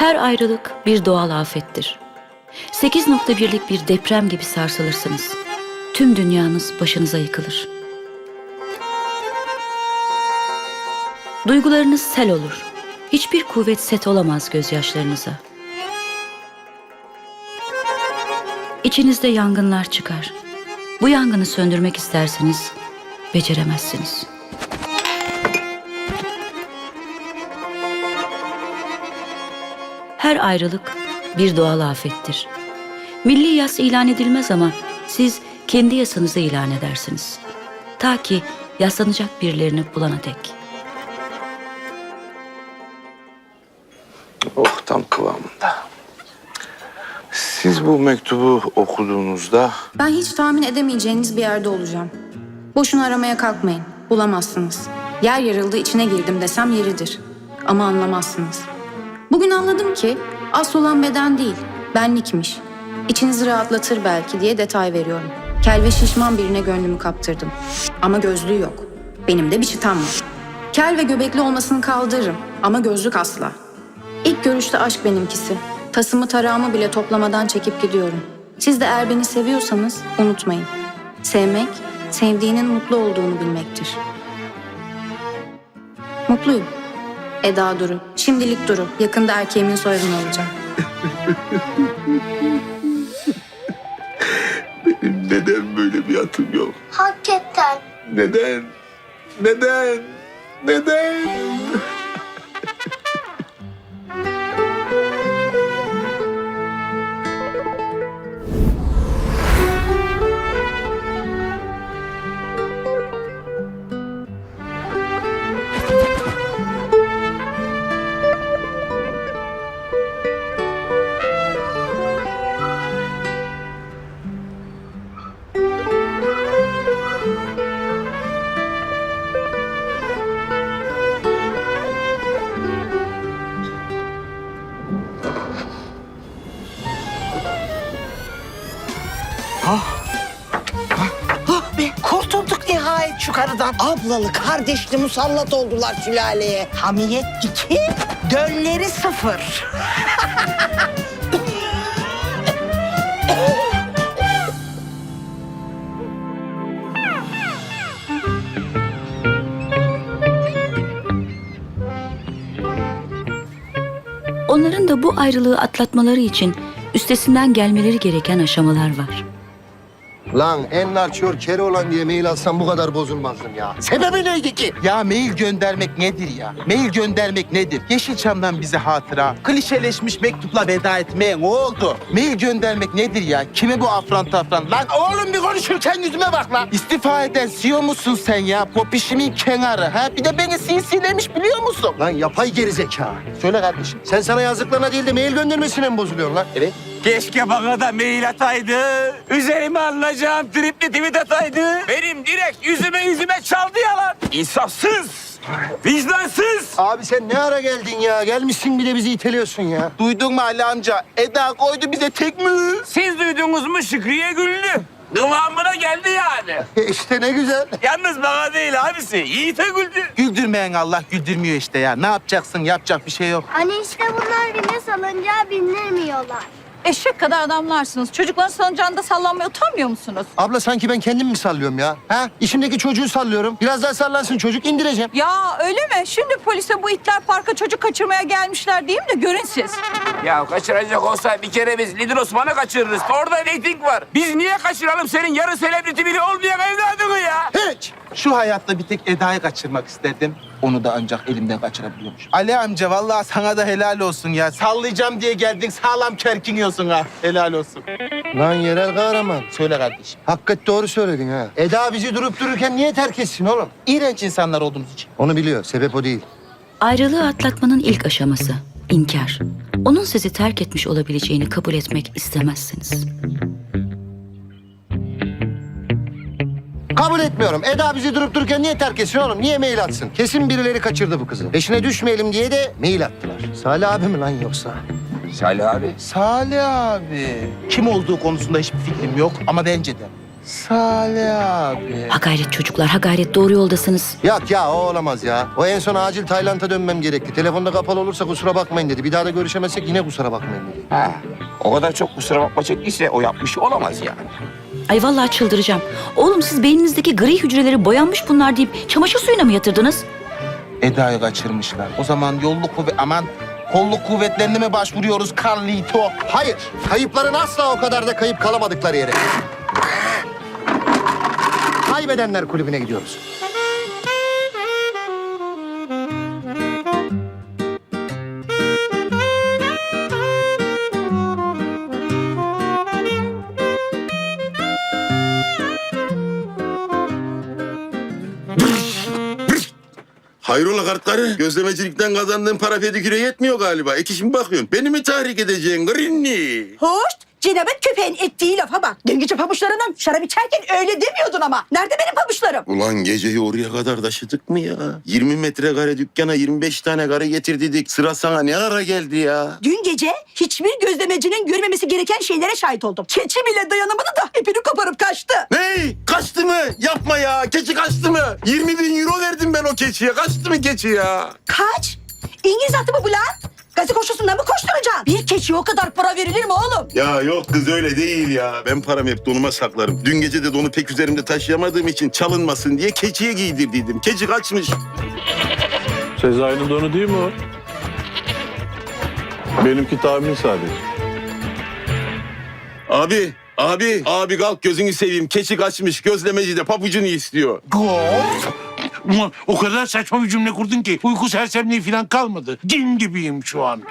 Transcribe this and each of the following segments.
Her ayrılık bir doğal afettir. 8.1'lik bir deprem gibi sarsılırsınız. Tüm dünyanız başınıza yıkılır. Duygularınız sel olur. Hiçbir kuvvet set olamaz gözyaşlarınıza. İçinizde yangınlar çıkar. Bu yangını söndürmek isterseniz beceremezsiniz. Her ayrılık bir doğal afettir. Milli yas ilan edilmez ama siz kendi yasanızı ilan edersiniz. Ta ki yaslanacak birilerini bulana dek. Oh tam kıvamında. Siz bu mektubu okuduğunuzda Ben hiç tahmin edemeyeceğiniz bir yerde olacağım. Boşuna aramaya kalkmayın. Bulamazsınız. Yer yarıldı içine girdim desem yeridir. Ama anlamazsınız. Bugün anladım ki asıl olan beden değil, benlikmiş. İçinizi rahatlatır belki diye detay veriyorum. Kel ve şişman birine gönlümü kaptırdım. Ama gözlüğü yok. Benim de bir çıtam var. Kel ve göbekli olmasını kaldırırım ama gözlük asla. İlk görüşte aşk benimkisi. Tasımı tarağımı bile toplamadan çekip gidiyorum. Siz de eğer beni seviyorsanız unutmayın. Sevmek, sevdiğinin mutlu olduğunu bilmektir. Mutluyum. Eda Duru. Şimdilik Duru. Yakında erkeğimin soyadını alacağım. neden böyle bir atım yok? Hakikaten. Neden? Neden? Neden? Ah be kurtulduk nihayet şu karıdan. Ablalı kardeşli musallat oldular sülaleye. Hamiyet iki, dölleri sıfır. Onların da bu ayrılığı atlatmaları için üstesinden gelmeleri gereken aşamalar var. Lan en larçıyor kere olan diye mail atsam bu kadar bozulmazdım ya. Sebebi neydi ki? Ya mail göndermek nedir ya? Mail göndermek nedir? Yeşilçam'dan bize hatıra, klişeleşmiş mektupla veda etmeye ne oldu? Mail göndermek nedir ya? Kime bu afran tafran? Lan oğlum bir konuşurken yüzüme bak lan. İstifa eden CEO musun sen ya? Popişimin kenarı ha? Bir de beni CC'lemiş biliyor musun? Lan yapay gerizekalı. Söyle kardeşim. Sen sana yazdıklarına değil de mail göndermesine mi bozuluyorsun lan? Evet. Keşke bana da mail ataydı. Üzerime alınacağım tripli tweet ataydı. Benim direkt yüzüme yüzüme çaldı yalan. İnsafsız. Vicdansız. Abi sen ne ara geldin ya? Gelmişsin bir de bizi iteliyorsun ya. Duydun mu Ali amca? Eda koydu bize tek mi? Siz duydunuz mu Şükriye güldü. Kıvamına geldi yani. E işte ne güzel. Yalnız bana değil abisi. Yiğit'e güldü. Güldürmeyen Allah güldürmüyor işte ya. Ne yapacaksın? Yapacak bir şey yok. Hani işte bunlar bile salıncağa bindirmiyorlar. Eşek kadar adamlarsınız. Çocukların salıncağında sallanmaya utanmıyor musunuz? Abla sanki ben kendim mi sallıyorum ya? Ha? İçimdeki çocuğu sallıyorum. Biraz daha sallansın çocuk indireceğim. Ya öyle mi? Şimdi polise bu itler parka çocuk kaçırmaya gelmişler diyeyim de görün siz. Ya kaçıracak olsa bir kere biz Lidl Osman'ı kaçırırız. Orada reyting var. Biz niye kaçıralım senin yarı selebriti biri olmayan evladını ya? Hiç. Şu hayatta bir tek Eda'yı kaçırmak isterdim. Onu da ancak elimden kaçırabiliyormuş. Ali amca vallahi sana da helal olsun ya. Sallayacağım diye geldin sağlam kerkiniyorsun ha. Helal olsun. Lan yerel kahraman. Söyle kardeşim. Hakikaten doğru söyledin ha. Eda bizi durup dururken niye terk etsin oğlum? İğrenç insanlar olduğunuz için. Onu biliyor. Sebep o değil. Ayrılığı atlatmanın ilk aşaması inkar. Onun sizi terk etmiş olabileceğini kabul etmek istemezsiniz. Kabul etmiyorum. Eda bizi durup dururken niye terk etsin oğlum? Niye mail atsın? Kesin birileri kaçırdı bu kızı. Peşine düşmeyelim diye de mail attılar. Salih abi mi lan yoksa? Salih abi. Salih abi. Kim olduğu konusunda hiçbir fikrim yok ama bence de. Salih abi. Ha gayret çocuklar, ha gayret doğru yoldasınız. Yok ya o olamaz ya. O en son acil Tayland'a dönmem gerekti. Telefonda kapalı olursa kusura bakmayın dedi. Bir daha da görüşemezsek yine kusura bakmayın dedi. Ha, o kadar çok kusura bakma çektiyse o yapmış olamaz yani. Ay vallahi çıldıracağım. Oğlum siz beyninizdeki gri hücreleri boyanmış bunlar deyip çamaşır suyuna mı yatırdınız? Eda'yı kaçırmışlar. O zaman yolluk kuvvet... Aman kolluk kuvvetlerine mi başvuruyoruz Carlito? Hayır. Kayıpların asla o kadar da kayıp kalamadıkları yere. Kaybedenler kulübüne gidiyoruz. Gözlemecilikten kazandığın para pediküre yetmiyor galiba. Ek iş mi bakıyorsun? Beni mi tahrik edeceksin Grinni? Hoş. Cenabet köpeğin ettiği lafa bak. Dün gece pabuçlarından şarap içerken öyle demiyordun ama. Nerede benim pabuçlarım? Ulan geceyi oraya kadar taşıdık mı ya? 20 metrekare dükkana 25 tane karı getirdik. Sıra sana ne ara geldi ya? Dün gece hiçbir gözlemecinin görmemesi gereken şeylere şahit oldum. Keçi bile dayanamadı da ipini koparıp kaçtı. Ney? Kaçtı mı? Yapma ya. Keçi kaçtı mı? 20 bin euro verdim ben o keçiye. Kaçtı mı keçi ya? Kaç? İngiliz atı mı bu lan? Gazete koşusundan mı koşturacaksın? Bir keçiye o kadar para verilir mi oğlum? Ya yok kız öyle değil ya. Ben paramı hep donuma saklarım. Dün gece de donu pek üzerimde taşıyamadığım için çalınmasın diye keçiye giydirdiydim. Keçi kaçmış. Sezai'nin donu değil mi o? Benimki tahmin sadece. Abi, abi, abi kalk gözünü seveyim. Keçi kaçmış. Gözlemeci de papucunu istiyor. Ulan o kadar saçma bir cümle kurdun ki uyku sersemliği falan kalmadı. Cin gibiyim şu an.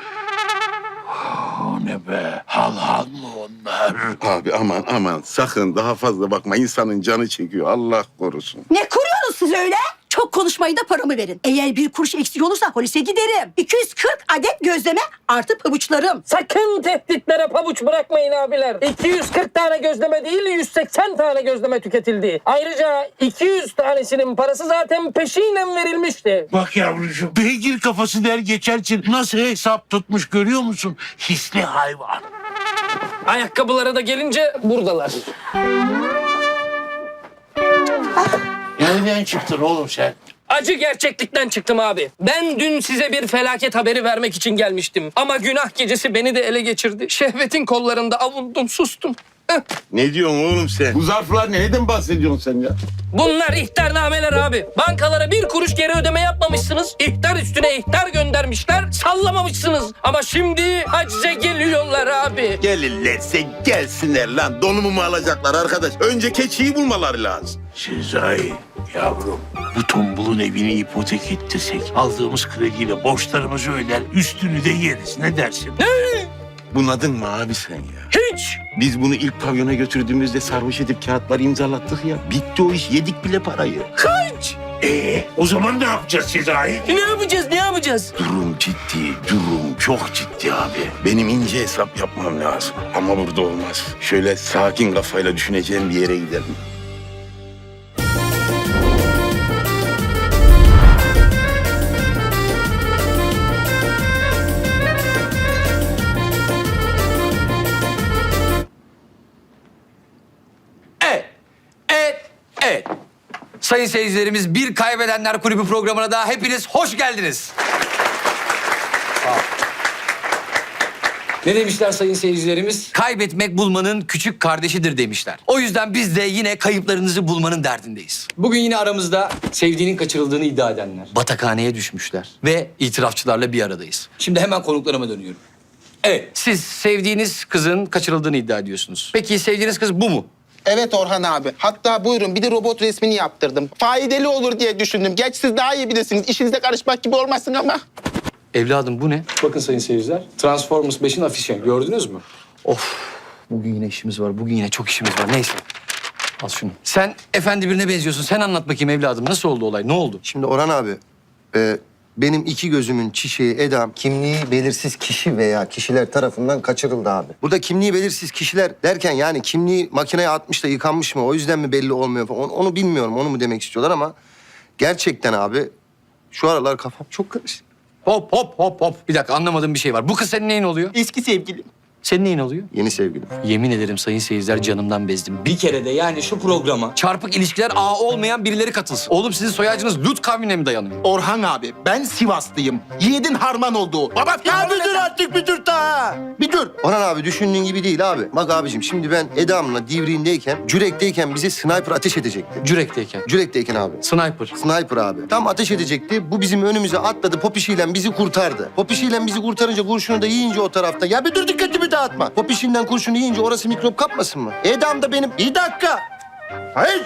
O ne be? Hal hal mı onlar? Abi aman aman sakın daha fazla bakma insanın canı çekiyor Allah korusun. Ne kuruyorsunuz siz öyle? Çok konuşmayın da paramı verin. Eğer bir kuruş eksik olursa polise giderim. 240 adet gözleme artı pabuçlarım. Sakın tehditlere pabuç bırakmayın abiler. 240 tane gözleme değil 180 tane gözleme tüketildi. Ayrıca 200 tanesinin parası zaten peşinen verilmişti. Bak yavrucuğum beygir kafası der geçersin nasıl hesap tutmuş görüyor musun? Hisli hayvan. Ayakkabılara da gelince buradalar. Nereden çıktın oğlum sen? Acı gerçeklikten çıktım abi. Ben dün size bir felaket haberi vermek için gelmiştim. Ama günah gecesi beni de ele geçirdi. Şehvetin kollarında avundum, sustum. Heh. Ne diyorsun oğlum sen? Bu zarflar ne? Neden bahsediyorsun sen ya? Bunlar ihtarnameler abi. Bankalara bir kuruş geri ödeme yapmamışsınız. İhtar üstüne ihtar göndermişler. Sallamamışsınız. Ama şimdi hacize geliyorlar abi. Gelirlerse gelsinler lan. Donumu mu alacaklar arkadaş? Önce keçiyi bulmaları lazım. Sezai yavrum bu tombulun evini ipotek ettirsek aldığımız krediyle borçlarımızı öder üstünü de yeriz ne dersin? Bunadın mı abi sen ya? Hiç. Biz bunu ilk pavyona götürdüğümüzde sarhoş edip kağıtları imzalattık ya. Bitti o iş. Yedik bile parayı. Hiç. Ee, o zaman ne yapacağız Sezai? Ne yapacağız, ne yapacağız? Durum ciddi, durum çok ciddi abi. Benim ince hesap yapmam lazım. Ama burada olmaz. Şöyle sakin kafayla düşüneceğim bir yere gidelim. Sayın seyircilerimiz bir Kaybedenler Kulübü programına daha hepiniz hoş geldiniz. Ne demişler sayın seyircilerimiz? Kaybetmek bulmanın küçük kardeşidir demişler. O yüzden biz de yine kayıplarınızı bulmanın derdindeyiz. Bugün yine aramızda sevdiğinin kaçırıldığını iddia edenler. Batakhaneye düşmüşler ve itirafçılarla bir aradayız. Şimdi hemen konuklarıma dönüyorum. Evet, siz sevdiğiniz kızın kaçırıldığını iddia ediyorsunuz. Peki sevdiğiniz kız bu mu? Evet Orhan abi. Hatta buyurun bir de robot resmini yaptırdım. Faydalı olur diye düşündüm. Geç siz daha iyi bilirsiniz. İşinize karışmak gibi olmasın ama. Evladım bu ne? Bakın sayın seyirciler. Transformers 5'in afişi. Gördünüz mü? Of, bugün yine işimiz var. Bugün yine çok işimiz var. Neyse. Al şunu. Sen efendi birine benziyorsun. Sen anlat bakayım evladım. Nasıl oldu olay? Ne oldu? Şimdi Orhan abi, e, benim iki gözümün çiçeği Edam kimliği belirsiz kişi veya kişiler tarafından kaçırıldı abi. Burada kimliği belirsiz kişiler derken yani kimliği makineye atmış da yıkanmış mı o yüzden mi belli olmuyor falan onu, onu bilmiyorum onu mu demek istiyorlar ama gerçekten abi şu aralar kafam çok karışık. Hop hop hop hop. Bir dakika anlamadığım bir şey var. Bu kız senin neyin oluyor? Eski sevgilim. Senin neyin oluyor? Yeni sevgilim. Yemin ederim sayın seyirciler canımdan bezdim. Bir kere de yani şu programa çarpık ilişkiler ağı olmayan birileri katılsın. Oğlum sizin soy ağacınız Lut kavmine mi dayanıyor? Orhan abi ben Sivaslıyım. Yiğidin harman olduğu. Baba Ya bir dur artık bir dur daha. Bir dur. Orhan abi düşündüğün gibi değil abi. Bak abicim şimdi ben Eda'mla divriğindeyken, Cürek'teyken bize sniper ateş edecekti. Cürek'teyken. Cürek'teyken abi. Sniper. Sniper abi. Tam ateş edecekti. Bu bizim önümüze atladı. Popişiyle bizi kurtardı. Popişiyle bizi kurtarınca kurşunu da yiyince o tarafta. Ya bir dur dikkatimi dağıtma. Popişinden kurşunu yiyince orası mikrop kapmasın mı? Edam da benim... Bir dakika. Hayır.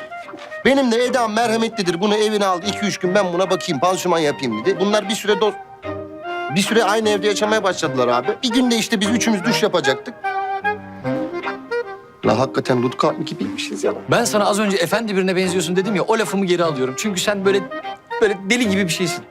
Benim de Edam merhametlidir. Bunu evine aldı. iki üç gün ben buna bakayım. Pansuman yapayım dedi. Bunlar bir süre dost... Bir süre aynı evde yaşamaya başladılar abi. Bir günde işte biz üçümüz duş yapacaktık. La hakikaten Lut kavmi gibiymişiz ya. Ben sana az önce efendi birine benziyorsun dedim ya o lafımı geri alıyorum. Çünkü sen böyle böyle deli gibi bir şeysin.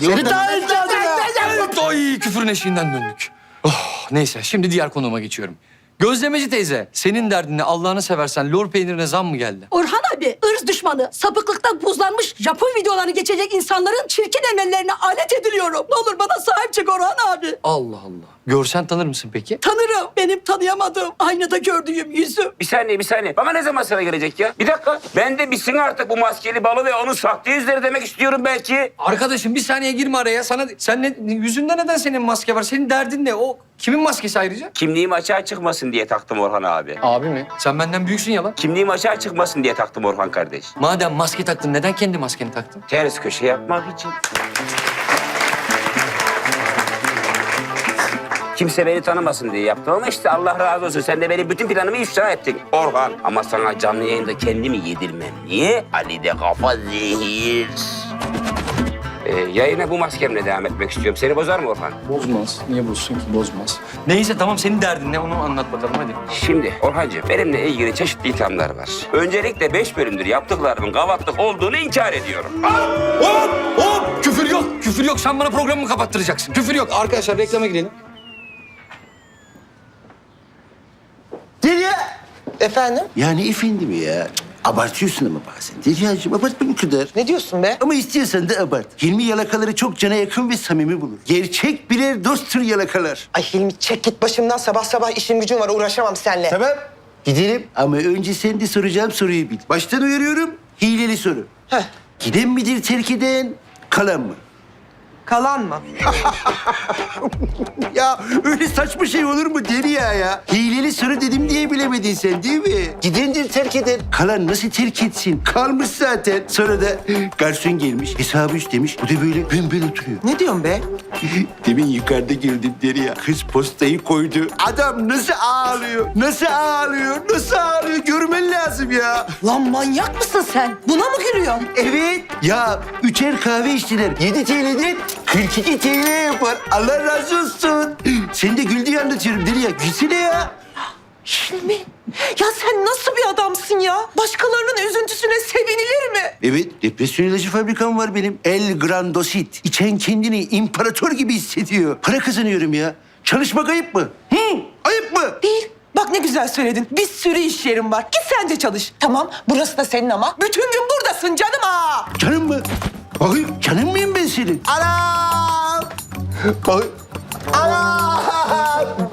Seni daha Evet, ay küfürün eşiğinden döndük. Oh, neyse şimdi diğer konuma geçiyorum. Gözlemeci teyze, senin derdin ne? Allah'ını seversen lor peynirine zam mı geldi? Orhan abi ırz düşmanı, sapıklıktan buzlanmış Japon videolarını geçecek insanların çirkin emellerine alet ediliyorum. Ne olur bana sahip çık Orhan abi. Allah Allah. Görsen tanır mısın peki? Tanırım. Benim tanıyamadığım, aynada gördüğüm yüzüm. Bir saniye bir saniye. Bana ne zaman sıra gelecek ya? Bir dakika. Ben de bitsin artık bu maskeli balı ve onun sahte yüzleri demek istiyorum belki. Arkadaşım bir saniye girme araya. Sana sen ne, yüzünde neden senin maske var? Senin derdin ne? O kimin maskesi ayrıca? Kimliğim açığa çıkmasın diye taktım Orhan abi. Abi mi? Sen benden büyüksün ya lan. Kimliğim açığa çıkmasın diye taktım Orhan kardeş. Madem maske taktın neden kendi maskeni taktın? Ters köşe yapmak için. Kimse beni tanımasın diye yaptım ama işte Allah razı olsun. Sen de benim bütün planımı ifşa ettin Orhan. Ama sana canlı yayında kendimi yedirmem. Niye? Ali de kafa zehir. Ee, yayına bu maskemle devam etmek istiyorum. Seni bozar mı Orhan? Bozmaz. Niye bozsun ki? Bozmaz. Neyse tamam senin derdin ne onu anlat bakalım hadi. Şimdi Orhancığım benimle ilgili çeşitli ithamlar var. Öncelikle beş bölümdür yaptıklarımın gavatlık olduğunu inkar ediyorum. Hop hop küfür yok küfür yok sen bana programımı kapattıracaksın. Küfür yok arkadaşlar reklama girelim. Derya. Efendim? Yani efendim ya. Abartıyorsun ama bazen. Derya'cığım abartma bu kadar. Ne diyorsun be? Ama istiyorsan da abart. Hilmi yalakaları çok cana yakın ve samimi bulur. Gerçek birer dosttur yalakalar. Ay Hilmi çek git başımdan sabah sabah işim gücüm var uğraşamam seninle. Tamam. Gidelim. Ama önce sen de soracağım soruyu bil. Baştan uyarıyorum. Hileli soru. Heh. Giden midir terk eden, kalan mı? Kalan mı? Ya öyle saçma şey olur mu Derya ya? Hileli soru dedim diye bilemedin sen değil mi? Gidendir terk eden. Kalan nasıl terk etsin? Kalmış zaten. Sonra da garson gelmiş, hesabı üstlemiş. Bu da böyle bembel oturuyor. Ne diyorsun be? Demin yukarıda girdim Derya. Kız postayı koydu. Adam nasıl ağlıyor? Nasıl ağlıyor? Nasıl ağlıyor? Görmen lazım ya. Lan manyak mısın sen? Buna mı gülüyorsun? Evet. Ya üçer kahve içtiler. 7 TL'den 42 TL yapar. Allah razı olsun. Sen de gül diye anlatıyorum Derya. Gülsene ya. Hilmi ya sen nasıl bir adamsın ya? Başkalarının üzüntüsüne sevinilir mi? Evet, depresyon ilacı fabrikam var benim. El Grandosit. İçen kendini imparator gibi hissediyor. Para kazanıyorum ya. Çalışmak ayıp mı? Hı? Ayıp mı? Değil. Bak ne güzel söyledin. Bir sürü iş yerim var. Git sen de çalış. Tamam burası da senin ama. Bütün gün buradasın canım ha. Canım mı? Ay, canım mıyım ben senin? Anam! Ay, anam!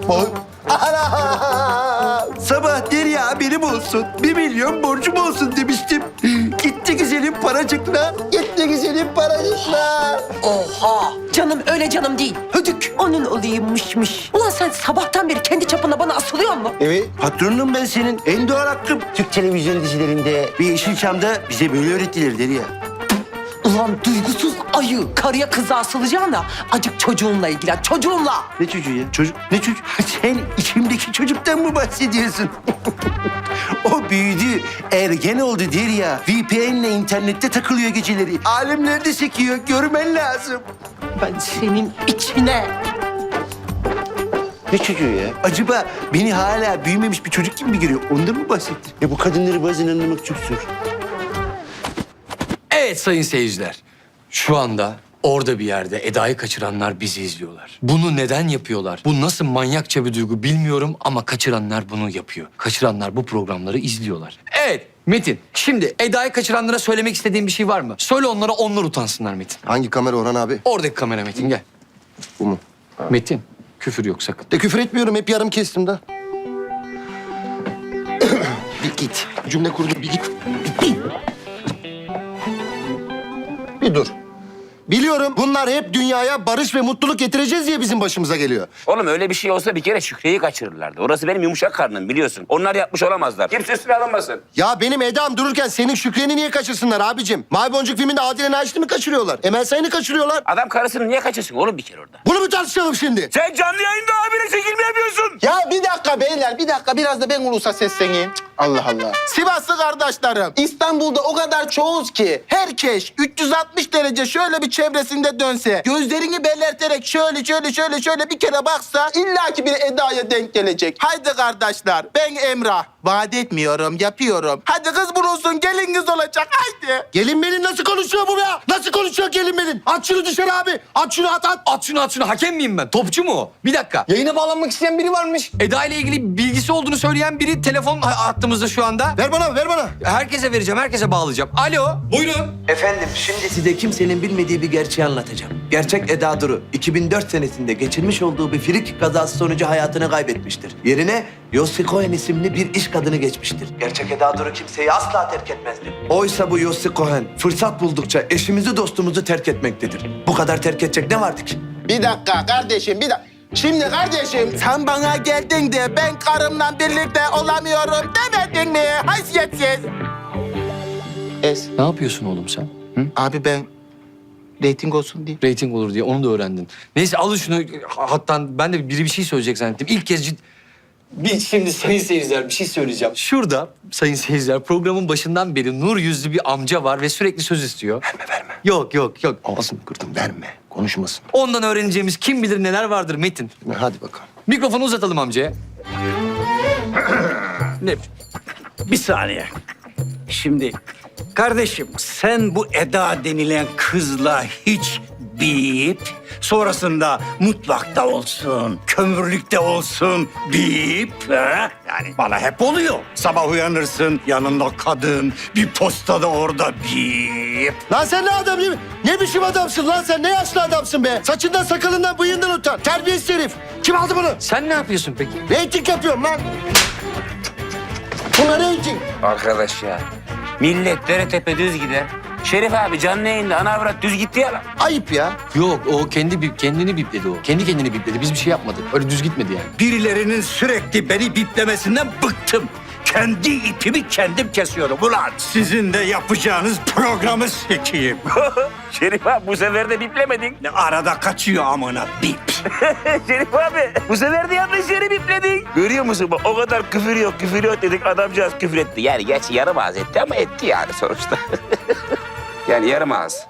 Ay, anam! Sabah Derya benim olsun. Bir milyon borcum olsun demiştim. Gitti güzelim paracıkla. Gitti güzelim paracıkla. Oha. Canım öyle canım değil. Hödük. Onun olayımmışmış. Ulan sen sabahtan beri kendi çapında bana asılıyor mu? Evet, patronum ben senin. En doğal hakkım. Türk televizyon dizilerinde ve Yeşilçam'da bize böyle öğrettiler Derya. Ulan duygusuz ayı. Karıya kıza asılacağına acık çocuğunla ilgilen. Çocuğunla. Ne çocuğu ya? Çocuk, ne çocuk? Sen içimdeki çocuktan mı bahsediyorsun? o büyüdü, ergen oldu der ya. VPN'le internette takılıyor geceleri. Alemlerde sekiyor, görmen lazım. Ben senin içine. Ne çocuğu ya? Acaba beni hala büyümemiş bir çocuk gibi mi görüyor? Ondan mı bahsettin? Ya bu kadınları bazen anlamak çok zor. Evet sayın seyirciler. Şu anda orada bir yerde Eda'yı kaçıranlar bizi izliyorlar. Bunu neden yapıyorlar? Bu nasıl manyakça bir duygu bilmiyorum ama kaçıranlar bunu yapıyor. Kaçıranlar bu programları izliyorlar. Evet Metin şimdi Eda'yı kaçıranlara söylemek istediğin bir şey var mı? Söyle onlara onlar utansınlar Metin. Hangi kamera Orhan abi? Oradaki kamera Metin gel. Bu mu? Metin Küfür yok sakın. De küfür etmiyorum. Hep yarım kestim de. bir git. Cümle kurdum. Bir git. Bir dur. Biliyorum bunlar hep dünyaya barış ve mutluluk getireceğiz diye bizim başımıza geliyor. Oğlum öyle bir şey olsa bir kere Şükrü'yü kaçırırlardı. Orası benim yumuşak karnım biliyorsun. Onlar yapmış olamazlar. Kimse üstüne alınmasın. Ya benim Eda'm dururken senin Şükriye'ni niye kaçırsınlar abicim? Mavi Boncuk filminde Adile Naşit'i mi kaçırıyorlar? Emel Sayın'ı kaçırıyorlar. Adam karısını niye kaçırsın oğlum bir kere orada? Bunu mu tartışalım şimdi? Sen canlı yayında abine çekilme yapıyorsun. Ya bir dakika beyler, bir dakika. Biraz da ben ulusa sesleneyim. Cık, Allah Allah. Sivaslı kardeşlerim, İstanbul'da o kadar çoğuz ki herkes 360 derece şöyle bir çevresinde dönse, gözlerini belirterek şöyle şöyle şöyle şöyle bir kere baksa illaki bir Eda'ya denk gelecek. Haydi kardeşler, ben Emrah. Vaat etmiyorum, yapıyorum. Hadi kız bulunsun, gelin kız olacak, haydi. Gelin benim nasıl konuşuyor bu ya? Nasıl konuşuyor gelin benim? At şunu dışarı abi. At şunu at at. At şunu at şunu. Hakem miyim ben? Topçu mu o? Bir dakika. Yayına bağlanmak isteyen biri varmış. Eda ile ilgili bilgisi olduğunu söyleyen biri telefon hattımızda şu anda. Ver bana ver bana. Herkese vereceğim, herkese bağlayacağım. Alo, buyurun. Efendim şimdi size kimsenin bilmediği bir gerçeği anlatacağım. Gerçek Eda Duru 2004 senesinde geçirmiş olduğu bir frik kazası sonucu hayatını kaybetmiştir. Yerine Yossi Cohen isimli bir iş kadını geçmiştir. Gerçek Eda Duru kimseyi asla terk etmezdi. Oysa bu Yossi Cohen fırsat buldukça eşimizi dostumuzu terk etmektedir. Bu kadar terk edecek ne vardı ki? Bir dakika kardeşim, bir dakika. Şimdi kardeşim sen bana geldin de ben karımla birlikte olamıyorum demedin mi? Haysiyetsiz. Es. Ne yapıyorsun oğlum sen? Abi ben reyting olsun diye. Rating olur diye onu da öğrendin. Neyse alın şunu. Hatta ben de biri bir şey söyleyecek zannettim. İlk kez cid... Bir, şimdi sayın seyirciler bir şey söyleyeceğim. Şurada sayın seyirciler programın başından beri nur yüzlü bir amca var ve sürekli söz istiyor. Verme verme. Yok yok yok. Ağzını kırdım verme. Konuşmasın. Ondan öğreneceğimiz kim bilir neler vardır Metin. Hadi bakalım. Mikrofonu uzatalım amcaya. Ne? Bir saniye. Şimdi kardeşim sen bu Eda denilen kızla hiç bip, sonrasında mutfakta olsun, kömürlükte olsun bip. Ha? Yani bana hep oluyor. Sabah uyanırsın yanında kadın, bir postada orada bip. Lan sen ne adam mi? Ne biçim adamsın lan sen? Ne yaşlı adamsın be? Saçından sakalından bıyığından utan. Terbiyesiz herif. Kim aldı bunu? Sen ne yapıyorsun peki? Reyting yapıyorum lan. Buna reyting. Arkadaş ya. Millet dere tepe düz gider. Şerif abi canlı yayında ana avrat düz gitti ya lan. Ayıp ya. Yok o kendi bip, kendini bipledi o. Kendi kendini bipledi. Biz bir şey yapmadık. Öyle düz gitmedi yani. Birilerinin sürekli beni biplemesinden bıktım. Kendi ipimi kendim kesiyorum ulan. Sizin de yapacağınız programı sekeyim. Şerif abi bu sefer de biplemedin. Ne arada kaçıyor amına bip. Şerif abi bu sefer de yanlış yeri bipledin. Görüyor musun bak o kadar küfür yok küfür yok dedik adamcağız küfür etti. Yani gerçi yarım ağız etti ama etti yani sonuçta. yani yarım ağız.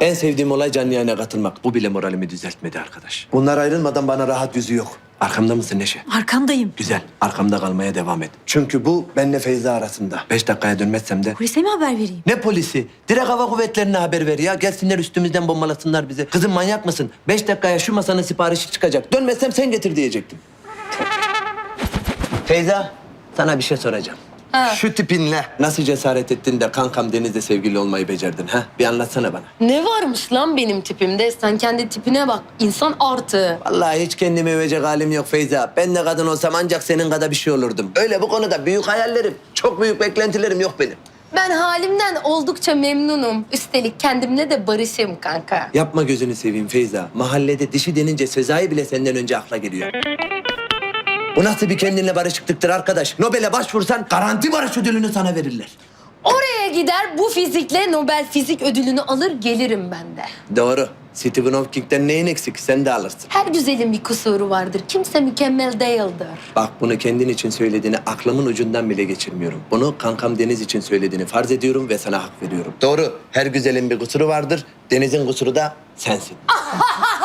En sevdiğim olay canlı yayına katılmak. Bu bile moralimi düzeltmedi arkadaş. Bunlar ayrılmadan bana rahat yüzü yok. Arkamda mısın Neşe? Arkandayım. Güzel. Arkamda kalmaya devam et. Çünkü bu benle Feyza arasında. Beş dakikaya dönmezsem de... Polise mi haber vereyim? Ne polisi? Direkt hava kuvvetlerine haber ver ya. Gelsinler üstümüzden bombalasınlar bizi. Kızım manyak mısın? Beş dakikaya şu masanın siparişi çıkacak. Dönmezsem sen getir diyecektim. Feyza, sana bir şey soracağım. Şu tipinle nasıl cesaret ettin de kankam Deniz'le sevgili olmayı becerdin ha? Bir anlatsana bana. Ne varmış lan benim tipimde? Sen kendi tipine bak. İnsan artı. Vallahi hiç kendimi övecek halim yok Feyza. Ben de kadın olsam ancak senin kadar bir şey olurdum. Öyle bu konuda büyük hayallerim, çok büyük beklentilerim yok benim. Ben halimden oldukça memnunum. Üstelik kendimle de barışım kanka. Yapma gözünü seveyim Feyza. Mahallede dişi denince Sezai bile senden önce akla geliyor. Bu nasıl bir kendinle barışıklıktır arkadaş? Nobel'e başvursan garanti barış ödülünü sana verirler. Oraya gider bu fizikle Nobel Fizik Ödülünü alır gelirim ben de. Doğru. Stephen Hawking'den neyin eksik? Sen de alırsın. Her güzelin bir kusuru vardır. Kimse mükemmel değildir. Bak bunu kendin için söylediğini aklımın ucundan bile geçirmiyorum. Bunu kankam Deniz için söylediğini farz ediyorum ve sana hak veriyorum. Doğru. Her güzelin bir kusuru vardır. Deniz'in kusuru da sensin.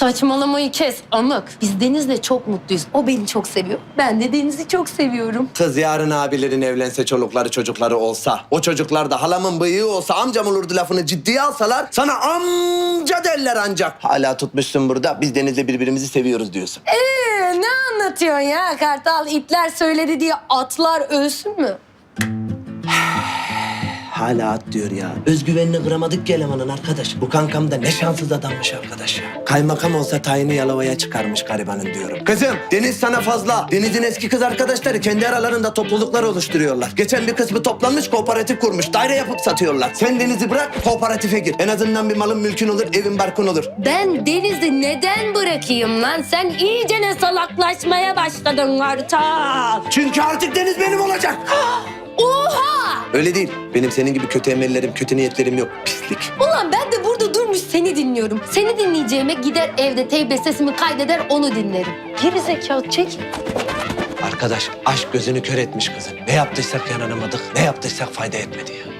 Saçmalamayı kes amık. Biz Deniz'le çok mutluyuz. O beni çok seviyor. Ben de Deniz'i çok seviyorum. Kız yarın abilerin evlense çolukları çocukları olsa, o çocuklar da halamın bıyığı olsa amcam olurdu lafını ciddiye alsalar sana amca derler ancak. Hala tutmuşsun burada biz Deniz'le birbirimizi seviyoruz diyorsun. Ee, ne anlatıyorsun ya Kartal? İtler söyledi diye atlar ölsün mü? Hala at diyor ya. Özgüvenini kıramadık ki elemanın arkadaş. Bu kankam da ne şanssız adammış arkadaş ya. Kaymakam olsa tayini Yalova'ya çıkarmış garibanın diyorum. Kızım Deniz sana fazla. Deniz'in eski kız arkadaşları kendi aralarında topluluklar oluşturuyorlar. Geçen bir kısmı toplanmış kooperatif kurmuş. Daire yapıp satıyorlar. Sen Deniz'i bırak kooperatife gir. En azından bir malın mülkün olur, evin barkın olur. Ben Deniz'i neden bırakayım lan? Sen iyicene salaklaşmaya başladın Kartal. Çünkü artık Deniz benim olacak. Oha! Öyle değil. Benim senin gibi kötü emellerim, kötü niyetlerim yok. Pislik. Ulan ben de burada durmuş seni dinliyorum. Seni dinleyeceğime gider evde teybe sesimi kaydeder onu dinlerim. Geri zekalı çek. Arkadaş aşk gözünü kör etmiş kızın. Ne yaptıysak yanılamadık, ne yaptıysak fayda etmedi ya.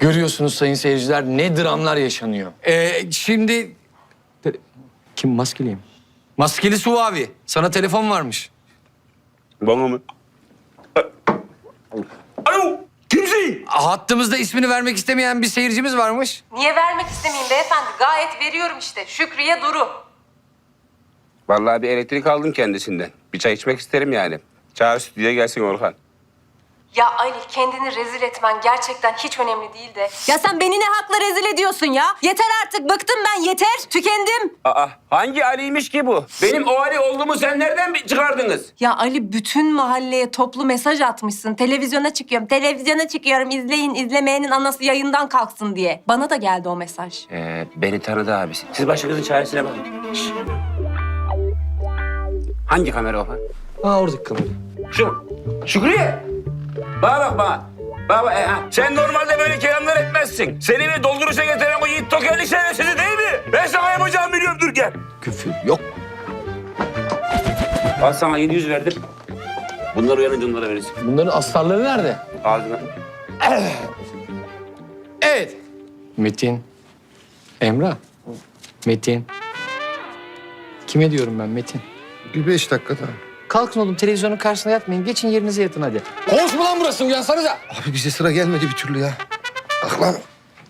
Görüyorsunuz sayın seyirciler ne dramlar yaşanıyor. Ee, şimdi... Kim maskeliyim? Maskeli Suavi. Sana telefon varmış. Bana mı? Alo! Kimsin? Hattımızda ismini vermek istemeyen bir seyircimiz varmış. Niye vermek istemeyeyim beyefendi? Gayet veriyorum işte. Şükriye Duru. Vallahi bir elektrik aldım kendisinden. Bir çay içmek isterim yani. Çağır stüdyoya gelsin Orhan. Ya Ali kendini rezil etmen gerçekten hiç önemli değil de. Ya sen beni ne hakla rezil ediyorsun ya? Yeter artık bıktım ben yeter. Tükendim. Aa, hangi Ali'ymiş ki bu? Benim o Ali olduğumu sen nereden bi- çıkardınız? Ya Ali bütün mahalleye toplu mesaj atmışsın. Televizyona çıkıyorum, televizyona çıkıyorum. İzleyin, izlemeyenin anası yayından kalksın diye. Bana da geldi o mesaj. Ee, beni tanıdı abisi. Siz başınızın çaresine bakın. Şş. Hangi kamera o? ha? Aa oradaki kamera. Şu mu? Şükriye! Bana bak bana. Bana bak, e, ha. Sen normalde böyle kelamlar etmezsin. Seni bir dolduruşa getiren bu Yiğit Tokerli şerefsizi değil mi? Ben sana yapacağımı biliyorum dur gel. Küfür yok. Al sana 700 verdim. Bunlar uyanınca onlara verirsin. Bunların astarları nerede? Ağzına. Evet. Metin. Emrah. Metin. Kime diyorum ben Metin? Bir beş dakika daha. Kalkın oğlum televizyonun karşısına yatmayın. Geçin yerinize yatın hadi. Koğuş mu lan burası? Uyansanıza. Abi bize sıra gelmedi bir türlü ya. Kalk lan.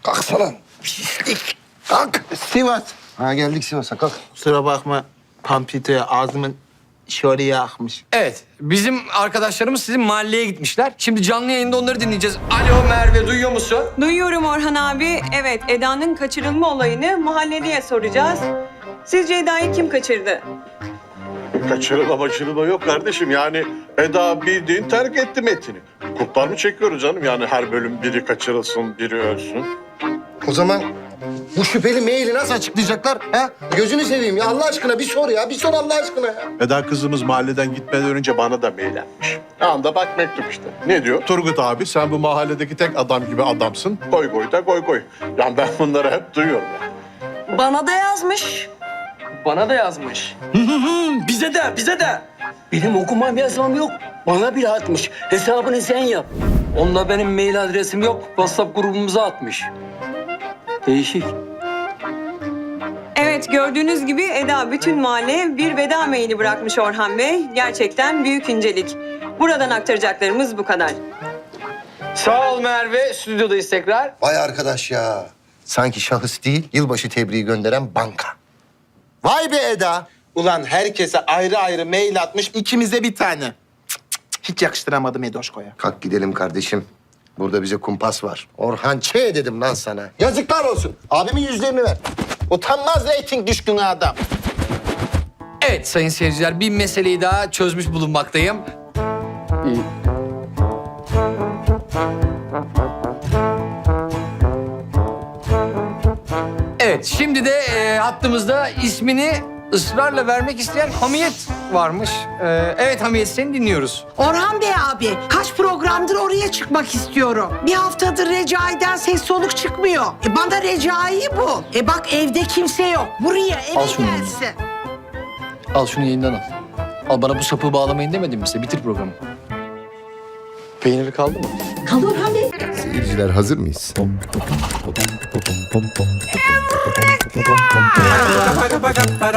Kalksana lan. Pislik. Kalk. Sivas. Ha geldik Sivas'a kalk. Kusura bakma. Pampito'ya ağzımın şöyle akmış. Evet. Bizim arkadaşlarımız sizin mahalleye gitmişler. Şimdi canlı yayında onları dinleyeceğiz. Alo Merve duyuyor musun? Duyuyorum Orhan abi. Evet, Eda'nın kaçırılma olayını mahalleliye soracağız. Sizce Eda'yı kim kaçırdı? Kaçırılma maçırılma yok kardeşim. Yani Eda bildiğin terk etti Metin'i. Kurtlar mı çekiyoruz canım? Yani her bölüm biri kaçırılsın, biri ölsün. O zaman bu şüpheli maili nasıl açıklayacaklar? Ha? Gözünü seveyim ya Allah aşkına bir sor ya. Bir sor Allah aşkına ya. Eda kızımız mahalleden gitmeden önce bana da mail atmış. Anda bak mektup işte. Ne diyor? Turgut abi sen bu mahalledeki tek adam gibi adamsın. Koy koy da koy koy. Yani ben bunları hep duyuyorum ya. Bana da yazmış. Bana da yazmış. Bize de, bize de. Benim okumam yazmam yok. Bana bile atmış. Hesabını sen yap. Onda benim mail adresim yok. WhatsApp grubumuza atmış. Değişik. Evet, gördüğünüz gibi Eda bütün mahalleye bir veda maili bırakmış Orhan Bey. Gerçekten büyük incelik. Buradan aktaracaklarımız bu kadar. Sağ ol Merve. Stüdyodayız tekrar. Vay arkadaş ya. Sanki şahıs değil, yılbaşı tebriği gönderen banka. Vay be Eda. Ulan herkese ayrı ayrı mail atmış, ikimize bir tane. Cık, cık, cık. Hiç yakıştıramadım Edoşko'ya. Kalk gidelim kardeşim. Burada bize kumpas var. Orhan Ç dedim lan sana. Yazıklar olsun. Abimin yüzlerini ver. Utanmaz reyting düşkünü adam. Evet sayın seyirciler bir meseleyi daha çözmüş bulunmaktayım. Evet şimdi de e, hattımızda ismini ısrarla vermek isteyen Hamiyet varmış. E, evet Hamiyet seni dinliyoruz. Orhan Bey abi kaç programdır oraya çıkmak istiyorum. Bir haftadır Recai'den ses soluk çıkmıyor. E bana Recai bu. E bak evde kimse yok. Buraya eve Al şunu. gelsin. Al şunu yayından al. Al bana bu sapı bağlamayın demedim mi size? Bitir programı. Peyniri kaldı mı? Kaldı Orhan Bey. Seyirciler hazır mıyız? పగ పగ పర